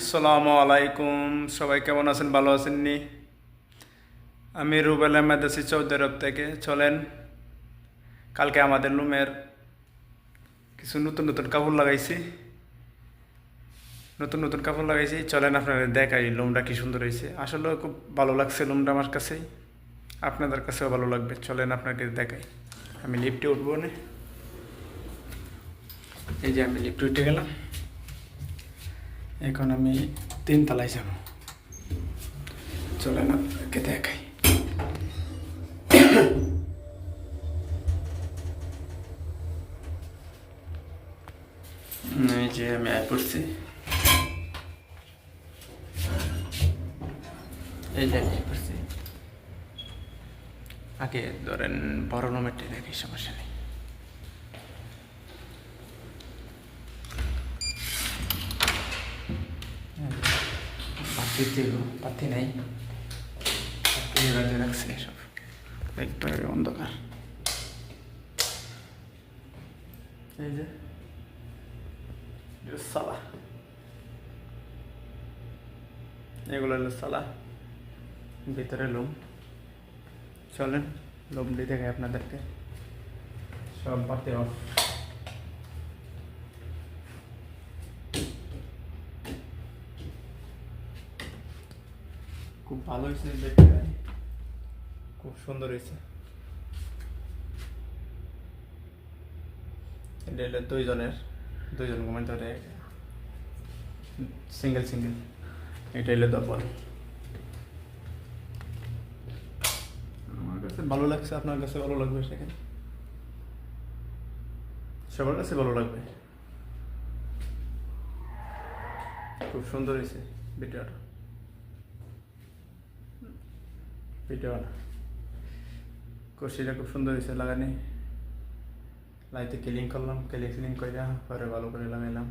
আসসালামু আলাইকুম। সবাই কেমন আছেন? ভালো আছেন নি? আমি রুবেল আহমেদ আছি আরব থেকে। চলেন, কালকে আমাদের লুমের কিছু নতুন নতুন কাপড় লাগাইছি। নতুন নতুন কাপড় লাগাইছি। চলেন, আপনাদের দেখাই লুমটা কি সুন্দর হয়েছে। আসলে খুব ভালো লাগছে লুমটা আমার কাছেই আপনাদের কাছেও ভালো লাগবে। চলেন, আপনাকে দেখাই। আমি লিফটে উঠবো না। এই যে আমি লিফটে উঠে গেলাম। এখন আমি তিন তলায় যাব। চলেন আপনাকে দেখাই। এই যে আমি আয় পড়ছি। এই যে পড়ছি। আগে ধরেন বড় নোমেটে দেখি সমস্যা নেই। ছিল পাতি নাই রাখছে একবারে অন্ধকার এই যে সালা এগুলো হলো সালা ভিতরে লোম চলেন লোম দিয়ে দেখাই আপনাদেরকে সব পাতি অফ খুব ভালো হয়েছে দেখতে খুব সুন্দর হয়েছে। এটা দুইজনের, দুইজন ঘুমের ধরে। সিঙ্গেল সিঙ্গেল এটা হলো ডবল আমার কাছে ভালো লাগছে, আপনার কাছে ভালো লাগবে সেখানে? সবার কাছে ভালো লাগবে। খুব সুন্দর হয়েছে ভিডিওটা ভিডিও না। কষিটা খুব সুন্দর হয়েছে, লাগানি। লাইতে ক্লিন করলাম ক্লিন ক্লিন করে পরে ভালো করে লাগাইলাম।